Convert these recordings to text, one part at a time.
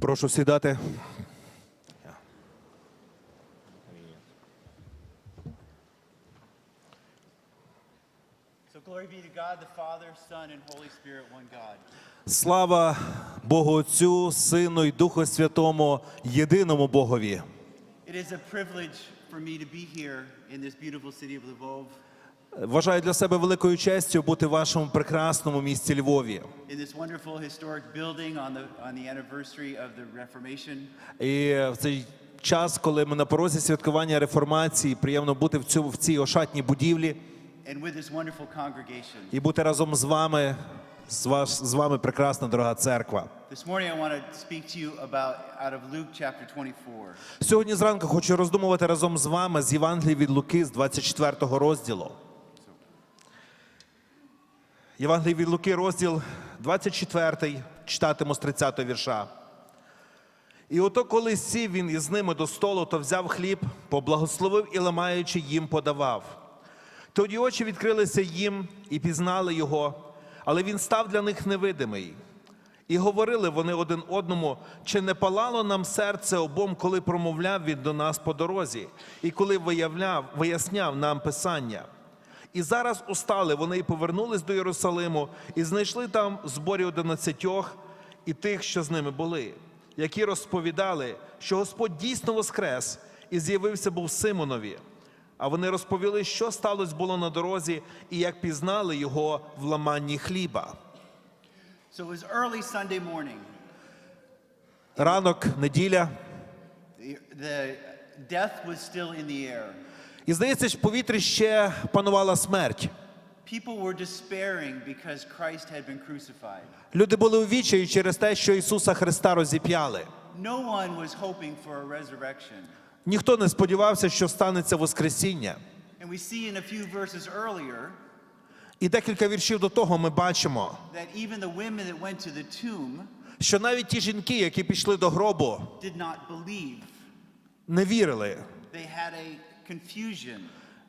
Прошу сідати. Слава Богу Отцю, Сину і Духу Святому, єдиному Богові. It is a privilege for me to be here in this beautiful city of Lvov, Вважаю для себе великою честю бути в вашому прекрасному місті Львові. in this wonderful historic building on the, on the anniversary of the Reformation. І в цей час, коли ми на порозі святкування реформації, приємно бути в цю в цій ошатній будівлі And with this wonderful congregation. і бути разом з вами, з, ваш, з вами прекрасна дорога церква. This morning I want to speak to you about out of Luke chapter 24. Сьогодні зранку хочу роздумувати разом з вами з Євангелії від Луки з 24 розділу. Євангелії від Луки, розділ 24, читатиму з 30 вірша. І ото, коли сів він із ними до столу, то взяв хліб, поблагословив і ламаючи їм подавав. Тоді очі відкрилися їм і пізнали його, але він став для них невидимий. І говорили вони один одному, чи не палало нам серце обом, коли промовляв він до нас по дорозі, і коли виявляв, виясняв нам Писання. І зараз устали вони і повернулись до Єрусалиму, і знайшли там в зборі одинадцятьох і тих, що з ними були, які розповідали, що Господь дійсно воскрес і з'явився був Симонові. А вони розповіли, що сталося було на дорозі, і як пізнали його в ламанні хліба. So it was early Sunday morning. Ранок, неділя. The, the death was still in the air. І здається, в повітрі ще панувала смерть. People were despairing because Christ had been crucified. Люди були у відчаї через те, що Ісуса Христа розіп'яли. No one was hoping for a resurrection. Ніхто не сподівався, що станеться Воскресіння. And we see in a few verses earlier І декілька віршів до того ми бачимо, that even the women that went to the tomb що навіть ті жінки, які пішли до гробу, did not believe. не вірили. They had a confusion.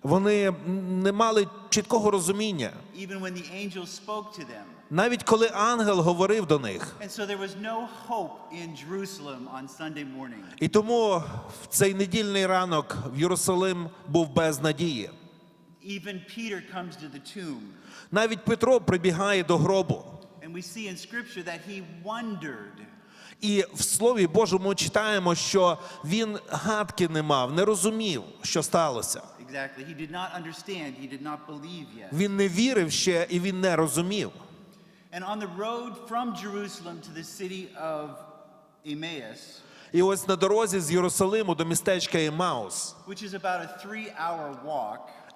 Вони не мали чіткого розуміння, even when the angel spoke to them. навіть коли ангел говорив до них. And so there was no hope in Jerusalem on Sunday morning. І тому в цей недільний ранок в Єрусалим був без надії. Even Peter comes to the tomb. Навіть Петро прибігає до гробу. And we see in scripture that he wondered. І в Слові Божому читаємо, що він гадки не мав, не розумів, що сталося. Exactly. He did not understand. He did not believe yet. Він не вірив ще і він не розумів. І ось на дорозі з Єрусалиму до містечка Емаус.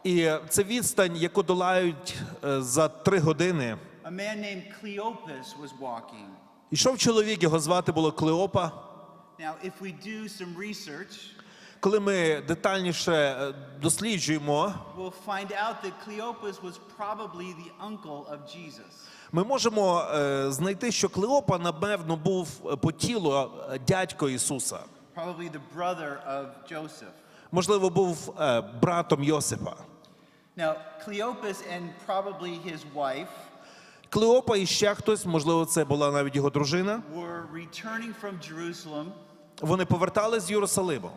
І це відстань, яку долають е, за три години. a man named Cleopas was walking. Ішов чоловік, його звати було Клеопа. Now, if we do some research, Коли ми детальніше е, досліджуємо, we'll find out that Cleopas was probably the uncle of Jesus. ми можемо е, знайти, що Клеопа, напевно, був е, по тілу дядько Ісуса. probably the brother of Joseph. Можливо, був братом Йосипа. Now, Cleopas and probably his wife Клеопа і ще хтось, можливо, це була навіть його дружина. Вони повертались з Єрусалиму.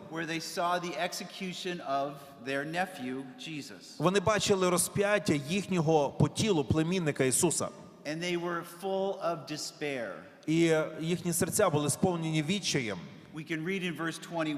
Вони бачили розп'яття їхнього по тілу племінника Ісуса. And they were full of despair. І їхні серця були сповнені відчаєм. We can read in verse 21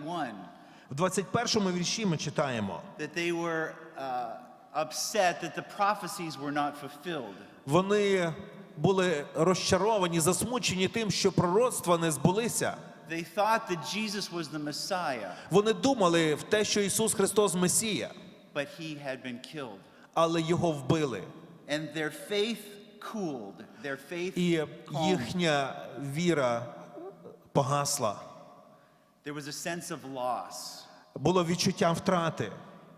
В 21 вірші ми читаємо. that they were uh, upset that the prophecies were not fulfilled. Вони були розчаровані, засмучені тим, що пророцтва не збулися. They thought that Jesus was the Messiah, Вони думали в те, що Ісус Христос Месія, but he had been killed. але його вбили. And their faith cooled. Their faith І їхня віра погасла. There was a sense of loss. Було відчуття втрати.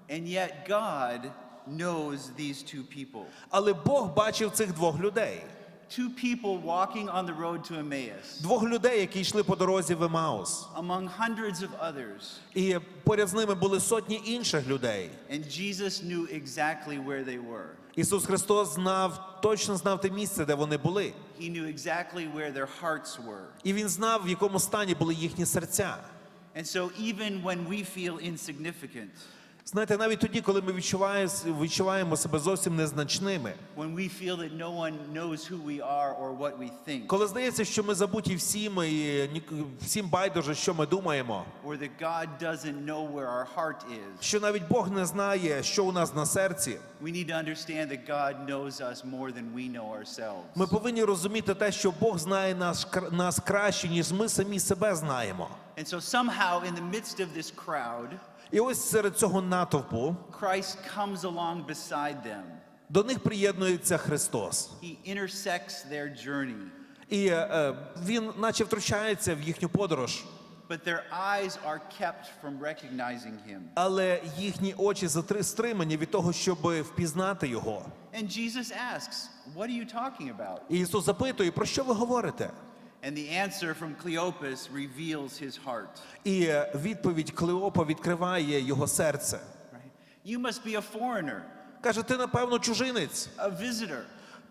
And yet God knows these two people. Але Бог бачив цих двох людей. Two people walking on the road to Emmaus, Двох людей, які йшли по дорозі в Емаус. among hundreds of others. І поряд з ними були сотні інших людей. And Jesus knew exactly where they were. Ісус Христос знав, точно знав те місце, де вони були. He knew exactly where their hearts were. І він знав, в якому стані були їхні серця. And so, even when we feel insignificant, Знаєте, навіть тоді, коли ми відчуваємо, відчуваємо себе зовсім незначними, коли здається, що ми забуті всім і всім байдуже, що ми думаємо, що навіть Бог не знає, що у нас на серці, ми повинні розуміти те, що Бог знає нас, нас краще, ніж ми самі себе знаємо. And so, somehow, in the midst of this crowd, І ось серед цього натовпу Christ comes along beside them. до них приєднується Христос. He intersects their journey, І е, він, наче втручається в їхню подорож, but their eyes are kept from recognizing him. але їхні очі стримані від того, щоб впізнати його. And Jesus asks, What are you talking about? І Ісус запитує, про що ви говорите? And the answer from Cleopas reveals his heart. І е, відповідь Клеопа відкриває його серце. Right? You must be a foreigner, Каже: ти, напевно, чужинець, a visitor.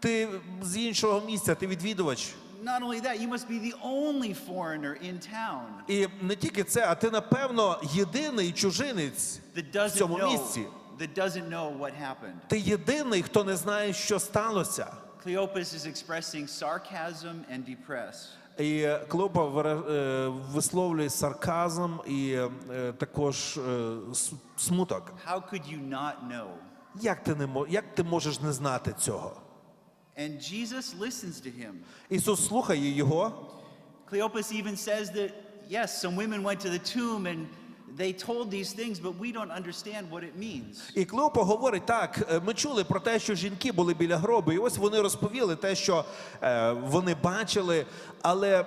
ти з іншого місця, ти відвідувач. Not only that, you must be the only foreigner in town І не тільки це, а ти, напевно, єдиний чужинець в цьому місці. that doesn't know what happened. Ти єдиний, хто не знає, що сталося. Cleopas is expressing sarcasm and depress. І Клопа е, висловлює сарказм і е, також е, смуток. How could you not know? Як ти не як ти можеш не знати цього? And Jesus listens to him. Ісус слухає його, Cleopas even says that, yes, some women went to the tomb and they told these things, but we don't understand what it means. і Клеопа говорить: так, е, ми чули про те, що жінки були біля гробу, і ось вони розповіли те, що е, вони бачили, але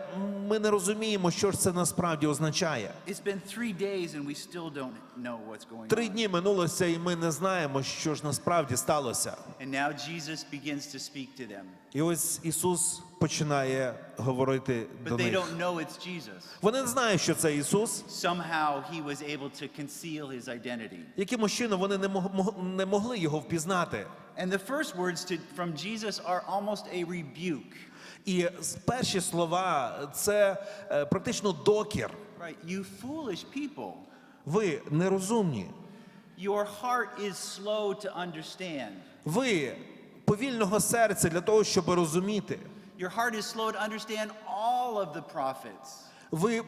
ми не розуміємо, що ж це насправді означає. It's been three days and we still don't know what's going Три дні минулося, і ми не знаємо, що ж насправді сталося. And now Jesus begins to speak to them. І ось Ісус починає говорити до But they них. don't know it's Jesus. Вони не знають, що це Ісус. Somehow he was able to conceal his identity. Якимось чином вони не, мог, мог- не могли його впізнати. And the first words to, from Jesus are almost a rebuke. І з- перші слова це е, практично докір. Right? You foolish people. Ви нерозумні. Your heart is slow to understand. Ви повільного серця для того, щоб розуміти. Your heart is slow to understand all of the prophets. Ви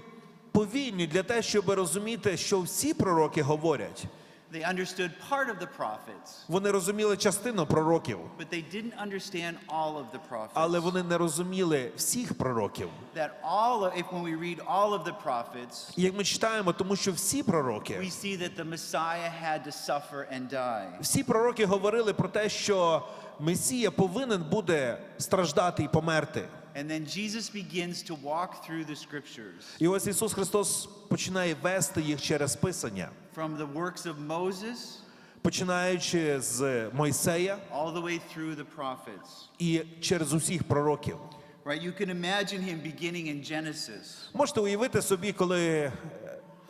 повільні для того, щоб розуміти, що всі пророки говорять. They understood part of the prophets, Вони розуміли частину пророків, but they didn't understand all of the prophets. але вони не розуміли всіх пророків. That all of, if when we read all of the prophets, Як ми читаємо, тому що всі пророки, we see that the Messiah had to suffer and die. всі пророки говорили про те, що Месія повинен буде страждати і померти. And then Jesus begins to walk through the scriptures І ось Ісус Христос починає вести їх через Писання, from the works of Moses починаючи з Мойсея all the way through the prophets. і через усіх пророків. Right? You can imagine him beginning in Genesis, Можете уявити собі, коли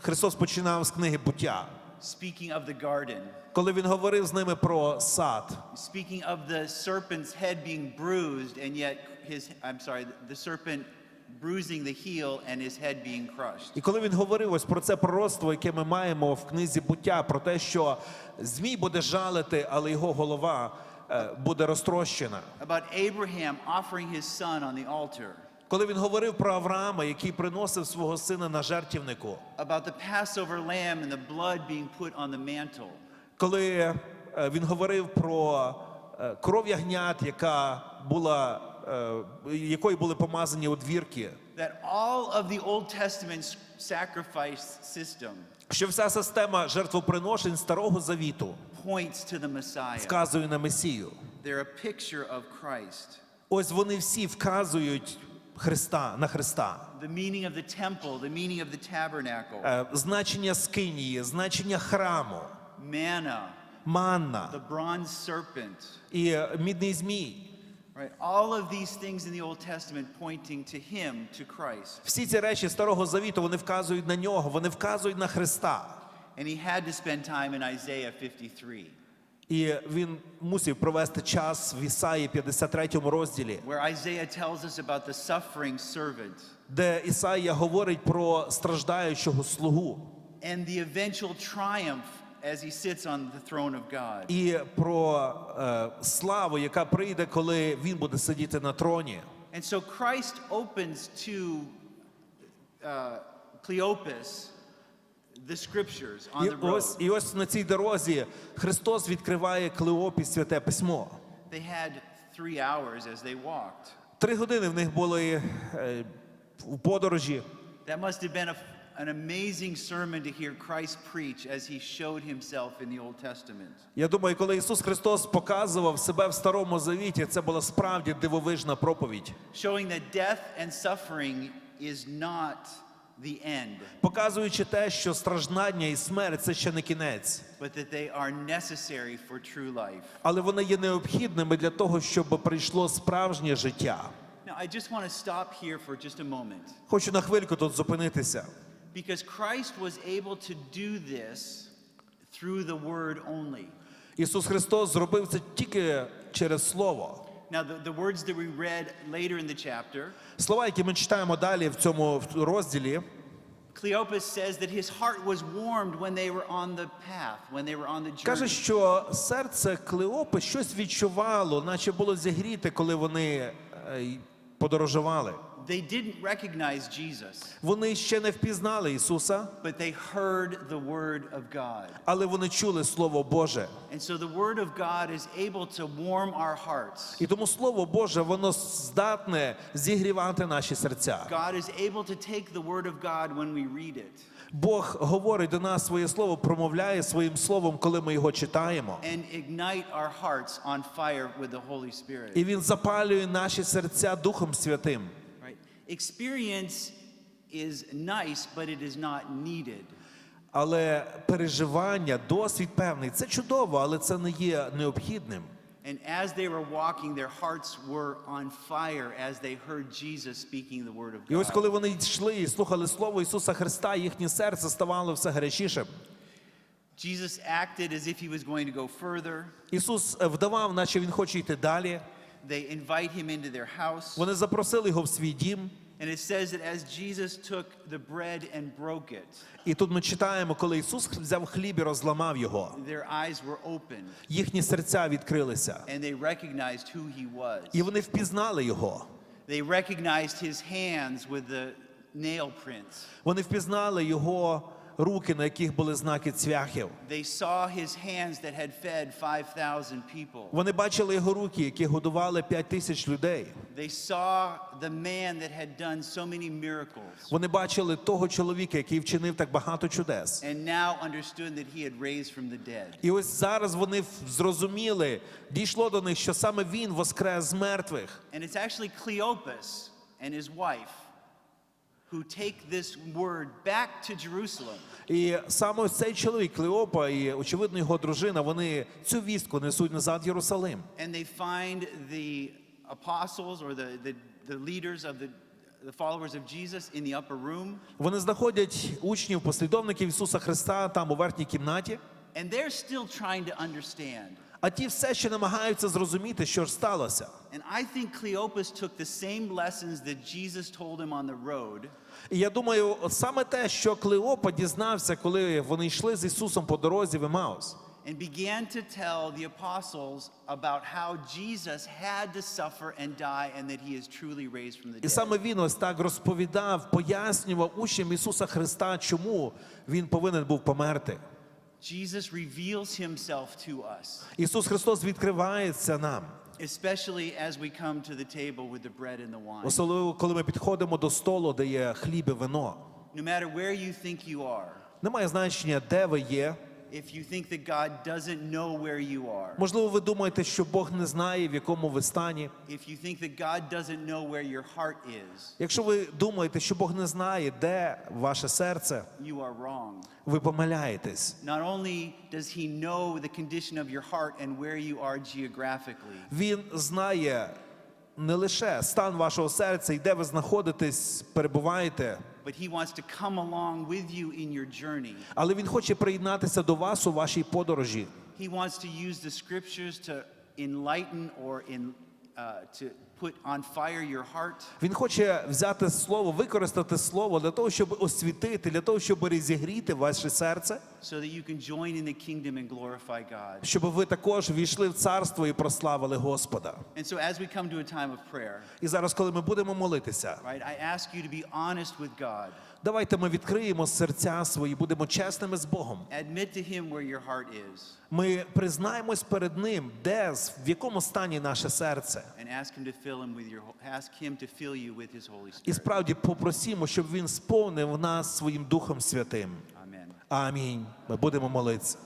Христос починав з книги буття, speaking of the garden, коли він говорив з ними про сад, speaking of the serpent's head being bruised, and yet his, I'm sorry, the serpent bruising the heel and his head being crushed. І коли він говорив ось про це пророцтво, яке ми маємо в книзі буття, про те, що змій буде жалити, але його голова е, буде розтрощена. About Abraham offering his son on the altar, Коли він говорив про Авраама, який приносив свого сина на жертівнику, about the Passover lamb and the blood being put on the mantle, коли е, він говорив про е, кров ягнят, яка була, е, якою були помазані одвірки, that all of the Old Testament sacrifice system що вся система жертвоприношень старого завіту points to the Messiah. вказує на Месію. They're a picture of Christ. Ось вони всі вказують Христа на Христа. The meaning of the temple, the meaning of the tabernacle, Е, Значення скинії, значення храму, manna, манна the bronze serpent. і е, мідний змій. Right? All of these things in the Old Testament pointing to him, to Christ. Всі ці речі старого завіту вони вказують на нього, вони вказують на Христа. And he had to spend time in Isaiah 53. І він мусив провести час в Ісаї 53 розділі, where Isaiah tells us about the suffering servant де Ісаїя говорить про страждаючого слугу and the eventual triumph as he sits on the throne of God. і про е, славу, яка прийде, коли він буде сидіти на троні. And so Christ opens to uh, Cleopas І the road. ось, і ось на цій дорозі Христос відкриває Клеопі святе письмо. They had three hours as they walked. Три години в них були е, в подорожі. That must have been a, an amazing sermon to hear Christ preach as he showed himself in the Old Testament. Я думаю, коли Ісус Христос показував себе в Старому Завіті, це була справді дивовижна проповідь, Showing that death and suffering is not the end, показуючи те, що страждання і смерть це ще не кінець, but that they are necessary for true life. але вони є необхідними для того, щоб прийшло справжнє життя. Now, I just want to stop here for just a moment Хочу на хвильку тут зупинитися. because Christ was able to do this through the word only. Ісус Христос зробив це тільки через Слово. Now, the, the words that we read later in the chapter, Слова, які ми читаємо далі в цьому розділі, Cleopas says that his heart was warmed when they were on the path, when they were on the journey. каже, що серце Клеопи щось відчувало, наче було зігріте, коли вони е, й подорожували. They didn't recognize Jesus, Вони ще не впізнали Ісуса, but they heard the word of God. але вони чули Слово Боже. And so the word of God is able to warm our hearts. І тому Слово Боже, воно здатне зігрівати наші серця. God is able to take the word of God when we read it Бог говорить до нас своє слово, промовляє своїм словом, коли ми його читаємо. and ignite our hearts on fire with the Holy Spirit. І він запалює наші серця Духом Святим. Experience is nice, but it is not needed. Але переживання, досвід певний, це чудово, але це не є необхідним. And as they were walking, their hearts were on fire as they heard Jesus speaking the word of І ось God. коли вони йшли і слухали Слово Ісуса Христа, їхнє серце ставало все гарячішим. Jesus acted as if he was going to go further. Ісус е, вдавав, наче він хоче йти далі. They invite him into their house. Вони запросили його в свій дім. And it says that as Jesus took the bread and broke it, І тут ми читаємо, коли Ісус взяв хліб і розламав його. their eyes were opened Їхні серця відкрилися. and they recognized who he was. І вони впізнали його. They recognized his hands with the nail prints. Вони впізнали його руки, на яких були знаки цвяхів. They saw his hands that had fed 5,000 people. Вони бачили його руки, які годували п'ять тисяч людей. They saw the man that had done so many miracles Вони бачили того чоловіка, який вчинив так багато чудес. and now understood that he had raised from the dead. І ось зараз вони зрозуміли, дійшло до них, що саме він воскрес з мертвих. And it's actually Cleopas and his wife who take this word back to Jerusalem. І саме ось цей чоловік, Клеопа і очевидно його дружина, вони цю вістку несуть назад в Єрусалим. And they find the apostles or the, the, the leaders of the, the followers of Jesus in the upper room. Вони знаходять учнів, послідовників Ісуса Христа там у верхній кімнаті, And they're still trying to understand. А ті все ще намагаються зрозуміти, що ж сталося. And I think Cleopas took the same lessons that Jesus told him on the road І я думаю, саме те, що Клеопа дізнався, коли вони йшли з Ісусом по дорозі в Емаус. and began to tell the apostles about how Jesus had to suffer and die and that he is truly raised from the І саме він ось так розповідав, пояснював учням Ісуса Христа, чому він повинен був померти. Jesus reveals himself to us, Ісус Христос відкривається нам, especially as we come to the table with the bread and the wine. особливо коли ми підходимо до столу, де є хліб і вино. No matter where you think you are, Немає значення, де ви є. If you think that God doesn't know where you are, Можливо, ви думаєте, що Бог не знає, в якому ви стані. if you think that God doesn't know where your heart is, Якщо ви думаєте, що Бог не знає, де ваше серце, you are wrong. ви помиляєтесь. Not only does he know the condition of your heart and where you are geographically, Він знає не лише стан вашого серця і де ви знаходитесь, перебуваєте, but he wants to come along with you in your journey але він хоче приєднатися до вас у вашій подорожі. He wants to use the scriptures to enlighten or in, uh, to put on fire your heart. Він хоче взяти слово, використати слово для того, щоб освітити, для того, щоб розігріти ваше серце, so that you can join in the kingdom and glorify God. щоб ви також війшли в царство і прославили Господа. And so, as we come to a time of prayer, І зараз, коли ми будемо молитися, давайте ми відкриємо серця свої, будемо чесними з Богом. Admit to Him where your heart is Ми признаємось перед Ним, де в якому стані наше серце. and ask Him to fill Him with your, ask Him to fill you with His Holy І справді попросімо, щоб Він сповнив нас своїм Духом Святим. Amen. Амінь. Ми будемо молитися.